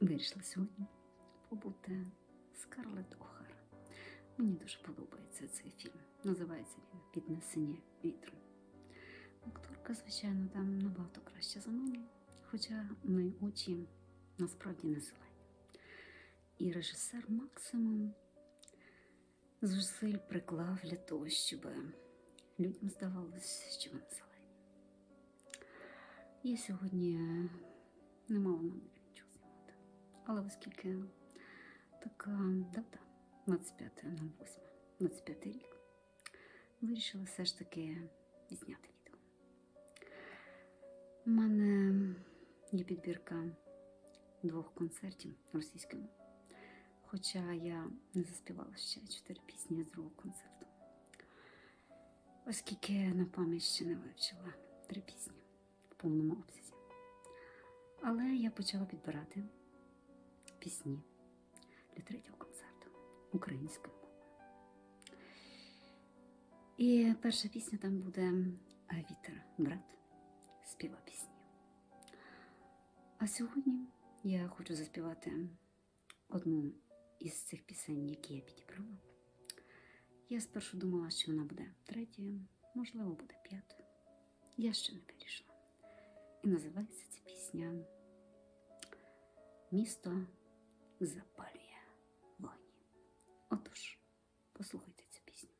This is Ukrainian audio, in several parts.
вирішила сьогодні побути Скарлетт Охара. Мені дуже подобається цей фільм. Називається він Піднесення вітру. Акторка, звичайно, там набагато краще за мене, хоча мої очі насправді не зелені. І режисер максимум зусиль приклав для того, щоб людям здавалося, що вони зелені. Я сьогодні не мала наміру. Але оскільки така дата 25.08, 25 рік, вирішила все ж таки зняти відео. У мене є підбірка двох концертів російськими. Хоча я не заспівала ще чотири пісні з другого концерту. Оскільки на пам'ять ще не вивчила три пісні в повному обсязі. Але я почала підбирати пісні для третього концерту українською мовою. І перша пісня там буде Вітер, брат, співа пісні. А сьогодні я хочу заспівати одну із цих пісень, які я підібрала. Я спершу думала, що вона буде третьою, можливо, буде п'ятою. Я ще не вирішила. І називається ця пісня Місто запалює вогні. Отож, послухайте цю пісню.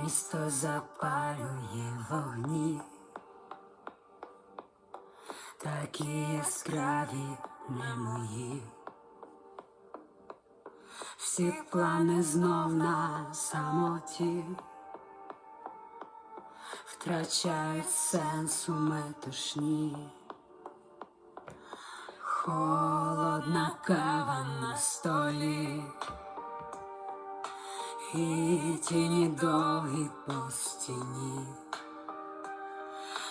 Місто запалює вогні, такі яскраві не мої. Всі плани знов на самоті, втрачають сенс у метушні. Холодна кава на столі. І тіні довгі по стіні.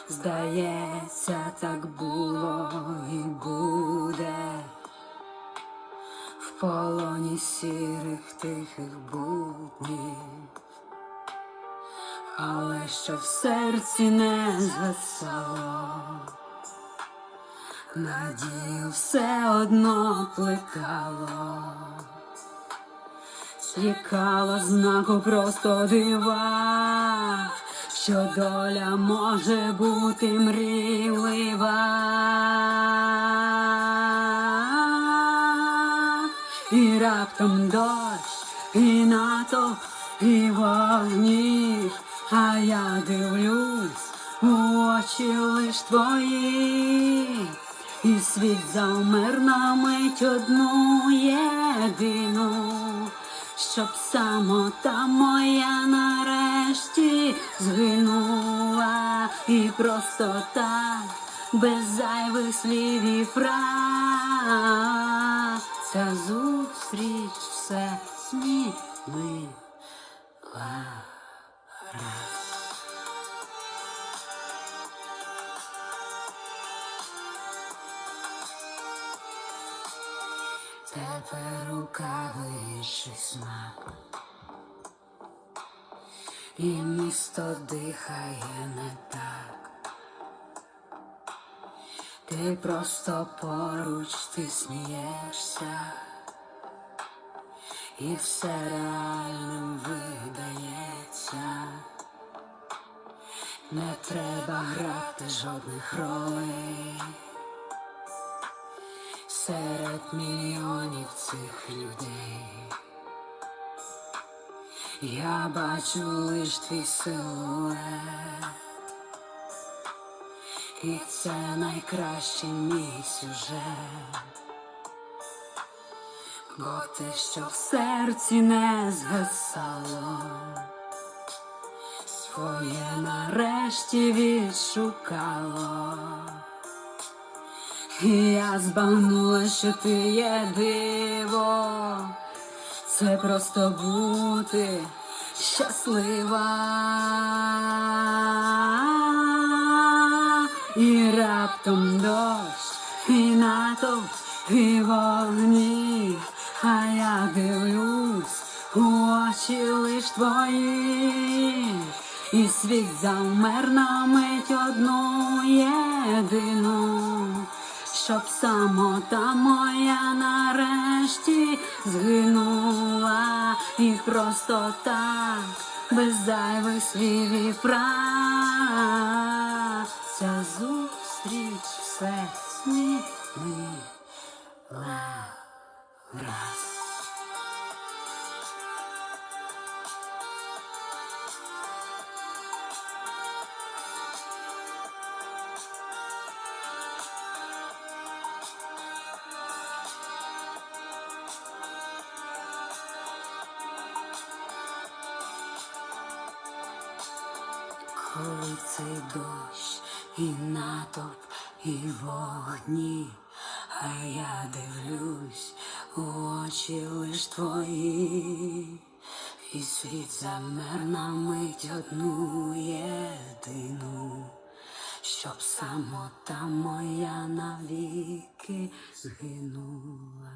Здається, так було і буде полоні сірих тихих буднів, але що в серці не згасало, надію все одно плекало. Чекала знаку просто дива, що доля може бути мрійлива. І раптом дощ, і натовп, і вогні, а я дивлюсь у очі лиш твої. І світ завмер на мить одну єдину, щоб самота моя нарешті згинула, і просто так, без зайвих слів і фраз, ця зустріч все змінила. Тепер у кави інший смак, і місто дихає не так. Ти просто поруч, ти смієшся, і все реальним видається. Не треба грати жодних ролей серед мільйонів цих людей. Я бачу лиш твій силует, і це найкращий мій сюжет, бо те, що в серці не згасало, своє нарешті відшукало. І я збагнула, що ти є диво, це просто бути щаслива. І раптом дощ, і натовп, і вогні, а я дивлюсь у очі лиш твої, і світ завмер на мить одну єдину, щоб самота моя нарешті згинула, і просто так, без зайвих слів і фраз, ця зустріч все змінила враз. Коли цей дощ і натовп, і вогні, а я дивлюсь у очі лиш твої, і світ замер на мить одну єдину, щоб самота моя навіки згинула.